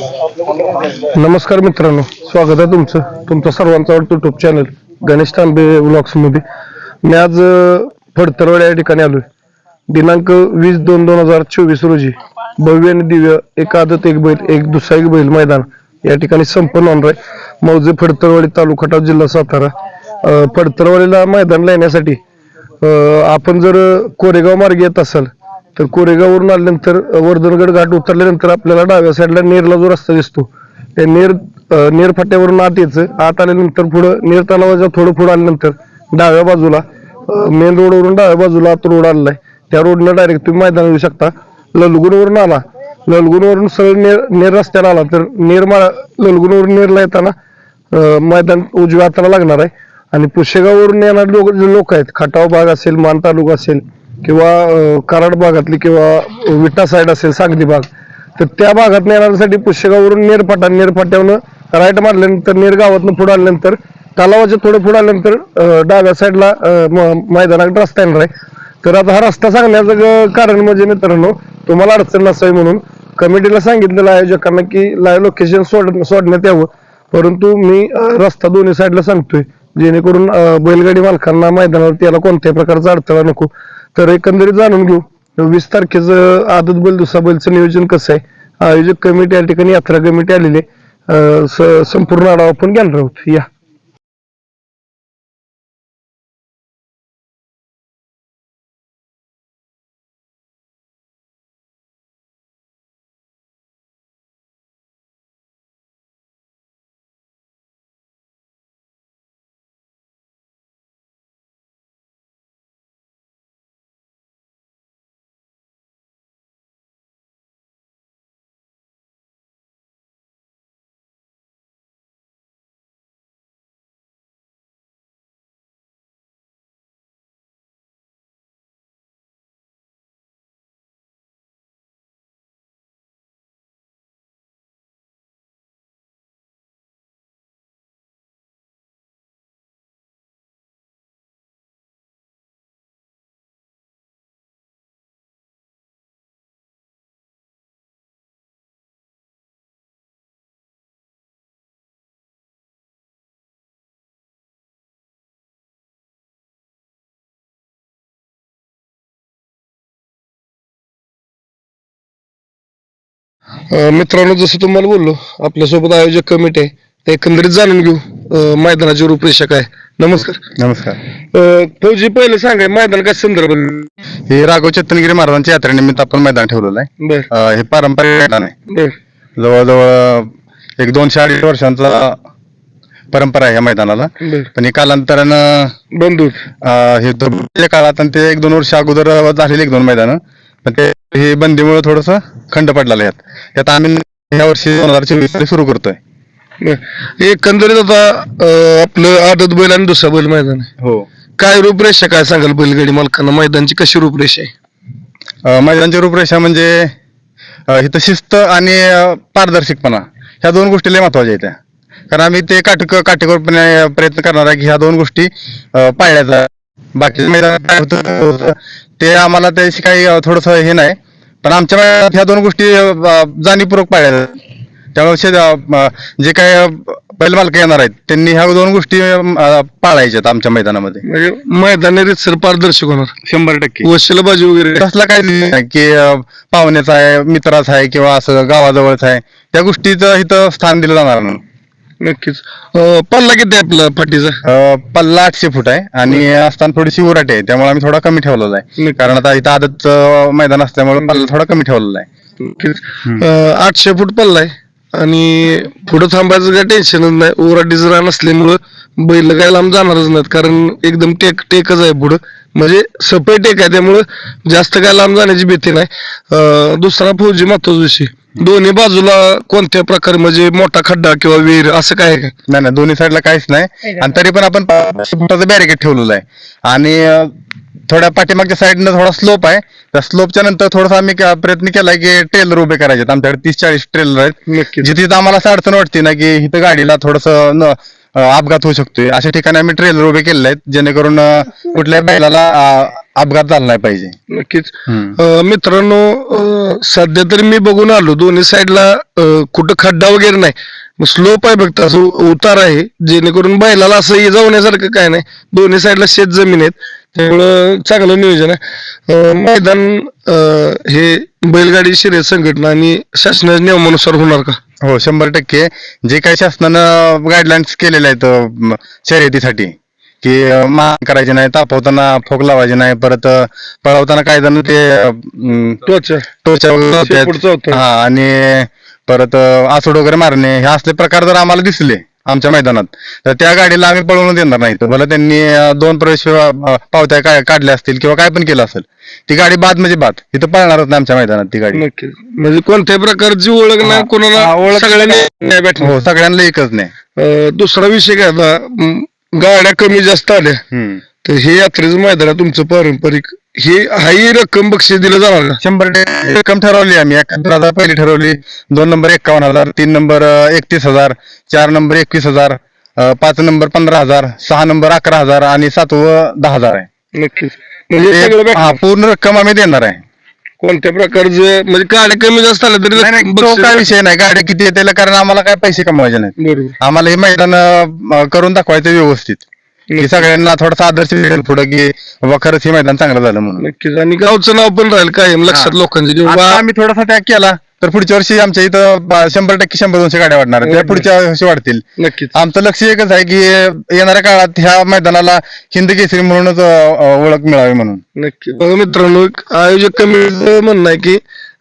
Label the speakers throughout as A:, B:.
A: नमस्कार मित्रांनो स्वागत आहे तुमचं. तुमचं सर्वांचा आवडतो युट्यूब चॅनल गणेश तांबे व्लॉग्समध्ये. मी आज फडतरवाड या ठिकाणी आलोय. दिनांक वीस दोन दोन हजार चोवीस रोजी भव्य आणि दिव्य एक आदत एक बैल एक दुसरा एक बैल मैदान या ठिकाणी संपन्न होणार आहे. मौजे फडतरवाडी तालुका खटाव जिल्हा सातारा. फडतरवाडीला मैदान येण्यासाठी आपण जर कोरेगाव मार्गे येत असाल तर कोरेगाववरून आल्यानंतर वर्धनगड घाट उतरल्यानंतर आपल्याला डाव्या साईडला नेरला जो रस्ता दिसतो त्या नेर नेर फाट्यावरून आत यायचं. आत आल्यानंतर पुढं नेर तलावाच्या थोडं पुढं आल्यानंतर डाव्या बाजूला मेन रोडवरून डाव्या बाजूला आत रोड आलेला आहे. त्या रोडनं डायरेक्ट तुम्ही मैदान येऊ शकता. ललगुणवरून आला. ललगुणवरून सरळ नेर नेर रस्त्याला आला. तर नेर मा ललगुणवरून नेरला येताना मैदान उजव्या हाताला लागणार आहे. आणि पुशेगाववरून येणारे लोक जे लोक आहेत खटाव भाग असेल मान तालुका असेल किंवा कराड भागातली किंवा विटा साईड असेल सांगली भाग तर त्या भागात येण्यासाठी पुष्यगावरून नेरफाटा नेरफाट्यावरून राईट मारल्यानंतर नेर गावातनं पुढे आल्यानंतर तलावाच्या थोडं पुढे आल्यानंतर डाव्या साईडला मैदानात रस्ता येणार आहे. तर आता हा रस्ता सांगण्याचं कारण म्हणजे मित्रांनो तुम्हाला अडचण नसावी म्हणून कमिटीला सांगितलेलं आयोजकांना की लाईव्ह लोकेशन सोड सोडण्यात यावं. परंतु मी रस्ता दोन्ही साईडला सांगतोय जेणेकरून बैलगाडी मालकांना मैदानावरती याला कोणत्याही प्रकारचा अडथळा नको. तर एकंदरीत जाणून घेऊ. वीस तारखेचं आदत बैल दुसरा बैलचं नियोजन कसं आहे? आयोजक कमिटी या ठिकाणी यात्रा कमिटी आलेली संपूर्ण आढावा आपण घेणार आहोत. या. मित्रांनो जसं तुम्हाला बोललो आपल्यासोबत आयोजक कमिटी आहे. ते एकंदरीत जाणून घेऊ मैदानाची रूपरेषा काय नमस्कार.
B: नमस्कार.
A: अं, फौजी पहिले सांगाय मैदान काय संदर्भ?
B: हे राघव चेतनगिरी महाराजांच्या यात्रेनिमित्त आपण मैदान ठेवलेलं आहे.
A: बर.
B: अं, हे पारंपरिक मैदान आहे.
A: बर.
B: जवळजवळ एक दोनशे अडीच वर्षांचा परंपरा आहे या मैदानाला.
A: बर.
B: पण हे कालांतरानं
A: बंधू
B: अं, हे काळात आणि ते एक दोन वर्ष अगोदर झालेले एक दोन मैदान. पण ते हे बंदीमुळे थोडस खंड पडलेलं आहे. त्यात आम्ही या वर्षी दोन हजार चोवीस सुरू करतोय.
A: एकंदरीत आता अं, आपलं आदत बैल आणि दुसरा बैल मैदान आहे.
B: हो.
A: काय रूपरेषा काय सांगाल बैलगाडी मालकांना? मैदानची कशी रूपरेषा आहे?
B: अं, मैदानची रूपरेषा म्हणजे अं, इथं शिस्त आणि अं, पारदर्शकपणा ह्या दोन गोष्टी लय महत्त्वाच्या आहेत त्या. कारण आम्ही ते काटक काटेकोरपणे प्रयत्न करणार आहे की ह्या दोन गोष्टी अं, पाळण्याचा बाकी मैदानात काय होतं ते आम्हाला त्याशी काही थोडस हे नाही. पण आमच्या ह्या दोन गोष्टी अं, जाणीवपूर्वक पाळल्या जातात. त्यामुळे अं, जे काय बैल मालक येणार आहेत त्यांनी ह्या दोन गोष्टी अं, पाळायच्यात आमच्या मैदानामध्ये.
A: म्हणजे मैदानी रितसर पारदर्शक होणार.
B: शंभर टक्के.
A: वशिलाबाजी वगैरे
B: तसला काही नाही की अं, पाहुण्याचा आहे मित्राचा आहे किंवा असं गावाजवळचा आहे त्या गोष्टीचं इथं स्थान दिलं जाणार नाही.
A: नक्कीच. अं, पल्ला किती आहे आपला
B: अं, पल्ला आठशे फूट आहे आणि असताना थोडीशी उराटी आहे त्यामुळे आम्ही थोडा कमी ठेवलेला आहे.
A: नक्की.
B: कारण आता इथं आदत मैदान असल्यामुळे पल्ला थोडा कमी ठेवलेला आहे.
A: नक्कीच. अं, आठशे फूट पल्ला आहे आणि पुढे थांबायचं काही टेन्शनच नाही. ओराडीच रान असल्यामुळं बैल काय लांब जाणारच नाहीत कारण एकदम टेक टेकच आहे पुढं. म्हणजे सपय टेक आहे त्यामुळं जास्त काय लांब जाण्याची भीती नाही. अं, दुसरा फौजी महत्त्वाचा विषय दोन्ही बाजूला कोणत्या प्रकारे म्हणजे मोठा खड्डा किंवा विहीर असं काय आहे का?
B: नाही नाही दोन्ही साईडला काहीच नाही. आणि तरी पण आपण पाचशे फुटाचं बॅरिकेड ठेवलेलं आहे. आणि अं, थोड्या पाठीमागच्या साईडनं थोडा स्लोप आहे. त्या स्लोपच्या नंतर थोडासा आम्ही क- प्रयत्न केलाय की ट्रेलर उभे करायचे आहेत. आमच्याकडे तीस चाळीस ट्रेलर आहेत.
A: नक्कीच.
B: जिथे जिथं आम्हाला असं अडचण वाटते ना की इथं गाडीला थोडस अपघात होऊ शकतोय. अशा ठिकाणी आम्ही ट्रेलर उभे केलेले आहेत जेणेकरून अं, कुठल्याही बैलाला अं, अपघात झाला नाही पाहिजे.
A: नक्कीच.
B: हम्म.
A: अं, मित्रांनो अं, सध्या तरी मी बघून आलो दोन्ही साईडला अं, कुठं खड्डा वगैरे नाही. स्लोप आहे फक्त असं उ- उतार आहे जेणेकरून बैलाला असं ये जाण्यासारखं काय नाही. दोन्ही साईडला शेत जमीन आहेत त्यामुळं चांगलं नियोजन आहे. अं, मैदान अं, हे बैलगाडी शर्यत संघटना आणि शासनाच्या नियमानुसार होणार का?
B: हो शंभर टक्के. जे काही शासनानं गाईडलाईन्स केलेल्या आहेत अं, शर्यतीसाठी. की मान करायचे नाही तापवताना फोक लावायचे नाही परत पळवताना काय जण ते टोचा.
A: होतं.
B: हा आणि परत आसूड वगैरे मारणे हे असले प्रकार जर आम्हाला दिसले आमच्या मैदानात तर त्या गाडीला आम्ही पळवून देणार नाही. तर भले त्यांनी दोन प्रवेश पावत्या काय काढल्या असतील किंवा काय पण केलं असेल ती गाडी बाद म्हणजे बाद. इथं पळणारच नाही आमच्या मैदानात ती गाडी.
A: म्हणजे कोणत्याही प्रकारची ओळख नाही कोणाला
B: ओळख-
A: सगळ्यांनी भेटणार.
B: हो सगळ्यांना एकच नाही.
A: दुसरा विषय काय गाड्या कमी जास्त आल्या.
B: हम्म.
A: तर हे यात्रेचं मैदान आहे तुमचं पारंपरिक हे हाही रक्कम बक्षीस दिलं जाणार का?
B: शंभर टक्के रक्कम ठरवली आम्ही. एकाहत्तर हजार पहिली ठरवली. दोन नंबर एक्कावन्न हजार तीन नंबर एकतीस हजार चार नंबर एकवीस हजार अं, पाच नंबर पंधरा हजार सहा नंबर अकरा हजार आणि सातवं दहा हजार आहे.
A: नक्कीच. म्हणजे हे सगळं
B: हा. पूर्ण रक्कम आम्ही देणार आहे.
A: कोणत्या प्रकारचे? म्हणजे गाड्या कमी जास्त आल्या तरी
B: नाही, नाही, तो
A: बक्षीस-
B: काय विषय नाही. गाडी किती येते कारण आम्हाला काय पैसे कमवायचे नाहीत.
A: बरोबर.
B: आम्हाला हे मैदान अं, करून दाखवायचं व्यवस्थित. की सगळ्यांना थोडासा आदर्श मिळेल पुढे की बाबा खरंच हे मैदान चांगलं झालं म्हणून.
A: नक्कीच. आणि गावचं नाव पण राहील कायम लक्षात
B: हा.
A: लोकांचे. की
B: आता
A: बाबा
B: आम्ही थोडासा त्याग केला. तर पुढच्या वर्षी आमच्या इथं ब- शंभर टक्के शंभर दोनशे गाड्या वाढणार आहेत. त्या पुढच्या वर्षी वाढतील.
A: नक्कीच.
B: आमचं लक्ष एकच आहे की येणाऱ्या काळात ह्या मैदानाला हिंद केसरी म्हणूनच अं, अं, ओळख मिळावी म्हणून.
A: नक्की बघा मित्रांनो आयोजक कमिटीचं म्हणणं आहे की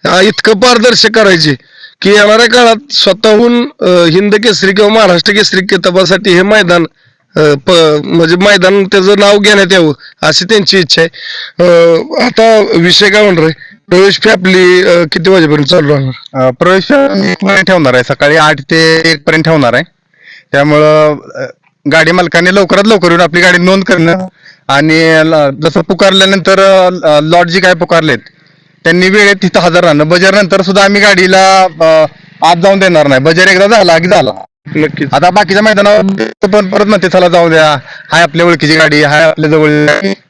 A: आ, इतकं पारदर्शक करायचे की येणाऱ्या काळात स्वतःहून अ, हिंद केसरी किंवा महाराष्ट्र केसरी किताबासाठी हे मैदान अ, प- म्हणजे मैदान त्याचं नाव घेण्यात यावं अशी त्यांची इच्छा आहे. अ, आता विषय काय आहे? प्रवेश फी आपली अ, किती वाजेपर्यंत चालू राहणार?
B: अं, प्रवेश एक पर्यंत ठेवणार आहे. सकाळी आठ ते एक पर्यंत ठेवणार आहे. त्यामुळं गाडी मालकाने लवकरात लवकर येऊन आपली गाडी नोंद करणं आणि ल- जसं पुकारल्यानंतर लॉट जी काय पुकारलेत त्यांनी वेळेत तिथं हजर राहणं. बजार नंतर सुद्धा आम्ही गाडीला आत जाऊन देणार नाही. बजार एकदा झाला की झाला.
A: नक्कीच.
B: आता बाकीच्या मैदानावर पण परत म्हणते चला जाऊ द्या. हाय आपल्या ओळखीची गाडी हाय आपल्या जवळ.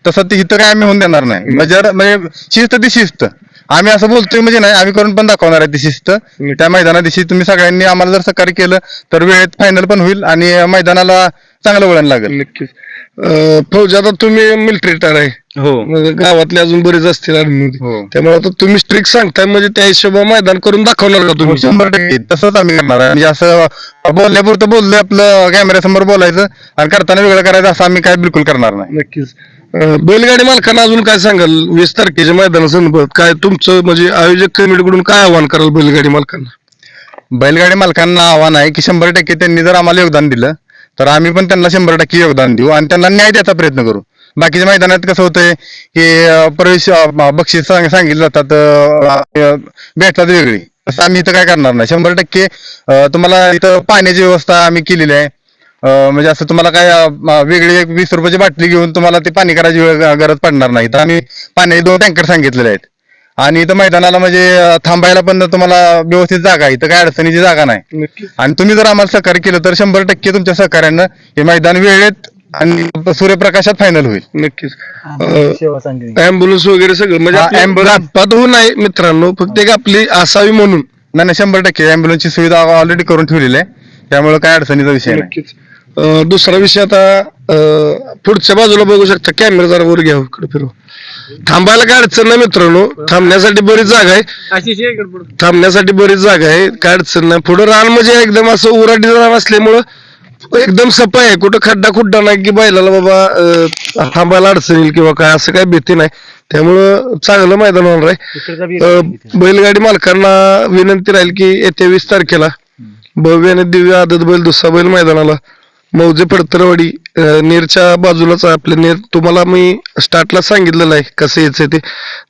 B: तसं ते इथं काय आम्ही होऊन देणार नाही. बजार म्हणजे शिस्त ती शिस्त. आम्ही असं बोलतोय म्हणजे नाही आम्ही करून पण दाखवणार आहे ती शिस्त. त्या मैदाना दिवशी तुम्ही सगळ्यांनी आम्हाला जर सहकार्य केलं तर वेळेत फायनल पण होईल आणि मैदानाला चांगलं वळण लागेल.
A: नक्कीच. अ, फौजी आता तुम्ही मिलिटरी रिटायर आहे.
B: हो.
A: मग गावातले अजून बरेच असतील आर्मीमध्ये
B: हो.
A: त्यामुळे आता तुम्ही स्ट्रिक्ट सांगताय म्हणजे त्या हिशोबा मैदान करून दाखवणार का तुम्ही?
B: शंभर टक्के. तसंच आम्ही करणार आहे. म्हणजे असं बोलण्यापुरतं बोललोय आपलं कॅमेऱ्यासमोर बोलायचं आणि करताना वेगळं करायचं असं आम्ही काय बिलकुल करणार नाही.
A: नक्कीच. अं, बैलगाडी मालकांना अजून काय सांगाल? वीस तारखेच्या मैदानासंदर्भात काय तुमचं म्हणजे आयोजक कमिटीकडून काय आव्हान कराल बैलगाडी मालकांना?
B: बैलगाडी मालकांना आव्हान आहे की शंभर टक्के त्यांनी जर आम्हाला योगदान दिलं तर आम्ही पण त्यांना शंभर टक्के योगदान देऊ आणि त्यांना न्याय द्यायचा प्रयत्न करू. बाकीच्या मैदानात कसं होतंय की प्रवेश बक्षीस सांगितलं जातात भेटतात वेगळी. तसं आम्ही इथं काय करणार नाही. शंभर टक्के तुम्हाला इथं पाण्याची व्यवस्था आम्ही केलेली आहे. म्हणजे असं तुम्हाला काय वेगळी एक वीस रुपयाची बाटली घेऊन तुम्हाला ते पाणी करायची गरज पडणार नाही. तर आम्ही पाण्याचे दोन टँकर सांगितलेले आहेत. आणि इथं मैदानाला म्हणजे थांबायला पण तुम्हाला व्यवस्थित जागा आहे. इथं काय अडचणीची जागा नाही. आणि तुम्ही जर आम्हाला सहकार्य केलं तर शंभर टक्के तुमच्या सहकार्यानं हे मैदान वेळेत आणि सूर्यप्रकाशात फायनल होईल.
A: नक्कीच. अँब्युलन्स वगैरे सगळं म्हणजे अपघात होऊ नये मित्रांनो फक्त एक आपली असावी म्हणून.
B: नाही नाही शंभर टक्के अँब्युलन्सची सुविधा ऑलरेडी करून ठेवलेली आहे. त्यामुळे काय अडचणीचा विषय नाही.
A: दुसरा विषय आता पुढच्या बाजूला बघू शकता कॅमेरा जरा वर घ्या इकडे फिरव. थांबायला काय अडचण नाही मित्रांनो. थांबण्यासाठी बरीच जागा आहे. थांबण्यासाठी बरीच जागा आहे. काय अडचण नाही. पुढे रान म्हणजे एकदम असं उराटी रान असल्यामुळं एकदम सपाय आहे. कुठं खड्डा खुड्डा नाही की बैलाला बाबा थांबायला अडचण येईल किंवा काय असं काही भीती नाही. त्यामुळं चांगलं मैदान होणार आहे. बैलगाडी मालकांना विनंती राहील की येत्या वीस तारखेला भव्य आणि दिव्य आदत बैल दुसरा बैल मैदानाला मौजे पडतरवाडी नेरच्या बाजूलाच आहे आपल्या नेर. तुम्हाला मी स्टार्टला सांगितलेलं आहे कसं यायचं ते.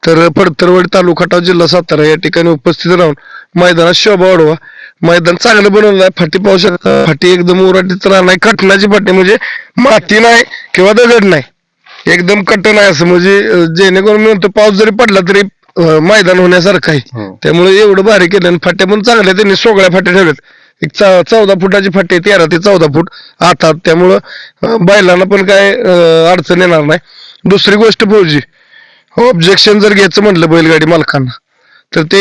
A: तर पडतरवाडी तालुका खटाव जिल्हा सातारा या ठिकाणी उपस्थित राहून मैदानात शोभा वाढवा. मैदान चांगलं बनवलं आहे फाटी पाहू शकता. फाटी एकदम उराटीत राहणार खटणाची फाटी म्हणजे माती नाही किंवा दगड नाही. एकदम कट्टन आहे असं म्हणजे जेणेकरून म्हणतो पाऊस जरी पडला तरी मैदान होण्यासारखं आहे.
B: हो.
A: त्यामुळे एवढं भारी केलं आणि फाट्या पण चांगल्या त्यांनी सोगळ्या फाट्या ठेवल्यात. एक चौदा फुटाची फाटी आहे तेरा ते चौदा फूट आता त्यामुळं बैलांना पण काय अडचण येणार नाही. दुसरी गोष्ट फौजी. ऑब्जेक्शन जर घ्यायचं म्हटलं बैलगाडी मालकांना तर ते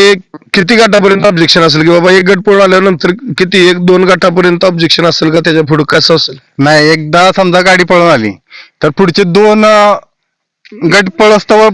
A: किती गटापर्यंत ऑब्जेक्शन असेल? की बाबा एक गट पळून आल्यानंतर किती? एक दोन गटापर्यंत ऑब्जेक्शन असेल का? त्याच्या पुढे कसं असेल?
B: नाही एकदा समजा गाडी पळून आली तर पुढचे दोन गट पळस्तवर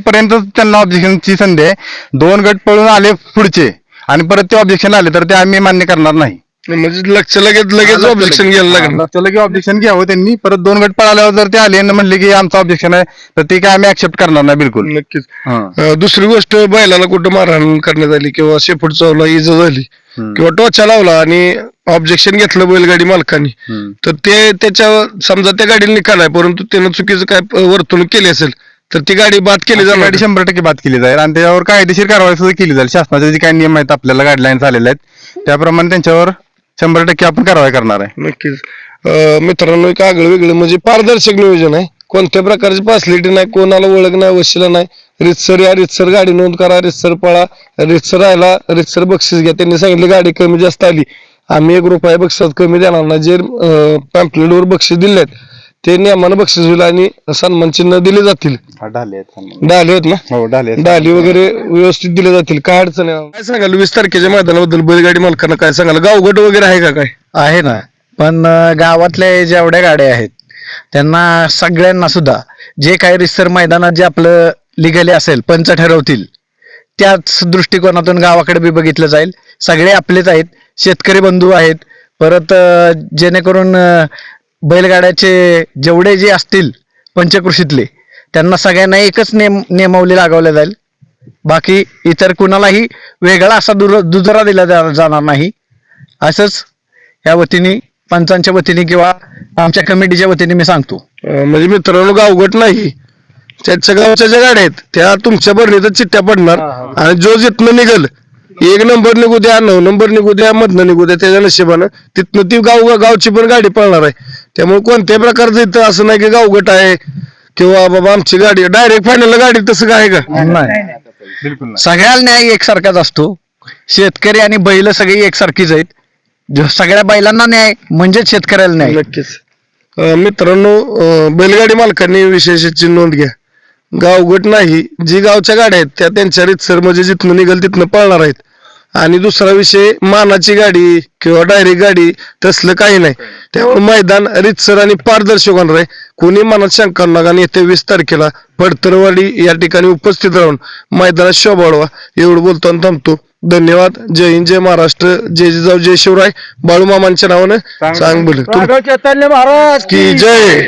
B: त्यांना ऑब्जेक्शनची संधी आहे. दोन गट पळून आले पुढचे आणि परत ते ऑब्जेक्शन आले तर ते आम्ही मान्य करणार नाही.
A: म्हणजे लक्ष लगेच लगेच ऑब्जेक्शन घ्यायला
B: त्याला की ऑब्जेक्शन घ्यावं त्यांनी. परत दोन गट पळाल्यावर जर ते आले आणि म्हणले की आमचं ऑब्जेक्शन आहे तर ते काय आम्ही ऍक्सेप्ट करणार नाही बिलकुल.
A: नक्कीच.
B: हा.
A: अं, दुसरी गोष्ट बैलाला कुठं मारहाण करण्यात आली किंवा शेपूट चावला इजा झाली. किंवा टोचा लावला आणि ऑब्जेक्शन घेतलं बैलगाडी मालकांनी
B: हम्म.
A: तर ते त्याच्या समजा त्या गाडीला निकाल आहे परंतु त्यानं चुकीचं काय प- वर्तणूक केली असेल तर ती गाडी बाद केली जाणार
B: गाडी शंभर टक्के बाद केली जाईल. आणि त्याच्यावर कायदेशीर कारवाई सुद्धा केली जाईल. शासनाचे जे काही नियम आहेत आपल्याला गाईडलाईन्स आलेले आहेत त्याप्रमाणे त्यांच्यावर शंभर टक्के आपण कारवाई करणार आहे.
A: नक्कीच. अं, मित्रांनो एक आगळं वेगळं म्हणजे पारदर्शक नियोजन आहे. कोणत्या प्रकारची फॅसिलिटी नाही कोणाला ओळख नाही वशिला नाही. रितसर या रितसर गाडी नोंद करा रितसर पळा रितसर राहिला रितसर बक्षीस घ्या. त्यांनी सांगितलं गाडी कमी जास्त आली. आम्ही एक रुपया बक्षीस कमी देणार नाही. जे पॅम्पलेटवर बक्षीस दिले आहेत ते नियमानं बक्षीस होईल आणि सन्मान चिन्ह दिले जातील. डाले आहेत ना?
B: हो डाले
A: डाली वगैरे व्यवस्थित दिले जातील. काय अडचण आहे? काय सांगाल वीस तारखेच्या मैदानाबद्दल बैलगाडी मालकांना काय सांगाल गावगट वगैरे आहे का काय?
C: आहे ना. पण अं, गावातल्या जेवढ्या गाड्या आहेत त्यांना सगळ्यांना सुद्धा जे काही रिसर मैदानात जे आपलं लिगली असेल पंच ठरवतील त्याच दृष्टिकोनातून गावाकडे बी बघितलं जाईल. सगळे आपलेच आहेत. शेतकरी बंधू आहेत. परत अं, जेणेकरून अं, बैलगाड्याचे जेवढे जे असतील पंचकृषीतले त्यांना सगळ्यांना एकच नेम नियमावली लागवल्या जाईल. बाकी इतर कुणालाही वेगळा असा दुर दुजरा दिला जाणार नाही. असंच या वतीने पंचांच्या वतीने किंवा आमच्या कमिटीच्या वतीने मी सांगतो.
A: म्हणजे मित्रांनो गावगट नाही. त्याच्या गावच्या ज्या गाड्या आहेत त्या तुमच्या बरणीत चिठ्ठ्या पडणार. आणि जो जिथनं निघल एक नंबर निघू द्या नऊ नंबर निघू द्या मधनं निघू द्या त्याच्या नशिबानं तिथनं ती गाव गावची पण गाडी पळणार आहे. त्यामुळे कोणत्याही प्रकारचं इथं असं नाही की गावगट आहे किंवा बाबा आमची गाडी डायरेक्ट फायनल गाडी तसं काय आहे का
C: नाही.
B: बिलकुल नाही.
C: सगळ्याला न्याय एकसारखाच असतो. शेतकरी आणि बैल सगळी एकसारखीच आहेत. जो सगळ्या बैलांना न्याय म्हणजेच शेतकऱ्याला न्याय.
A: नक्कीच. अं, मित्रांनो अं, बैलगाडी मालकांनी विशेषची नोंद घ्या. गावगट नाही जी गावच्या गाड्या आहेत त्या त्यांच्या रीतसर म्हणजे जिथनं निघल तिथनं पळणार आहेत. आणि दुसरा विषय मानाची गाडी किंवा डायरेक्ट गाडी तसलं काही नाही. त्यामुळे मैदान रीतसर आणि पारदर्शक होणार आहे. कोणी मनात शंका नका आणि येत्या वीस तारखेला पडतरवाडी या ठिकाणी उपस्थित राहून मैदानात शोभा वाढवा. एवढं बोलतो आणि थांबतो. धन्यवाद. जय हिंद जय महाराष्ट्र. जय जिजाऊ जय शिवराय. बाळूमामांच्या नावानं सांग बोल.
C: चैतन्य महाराज
A: की जय.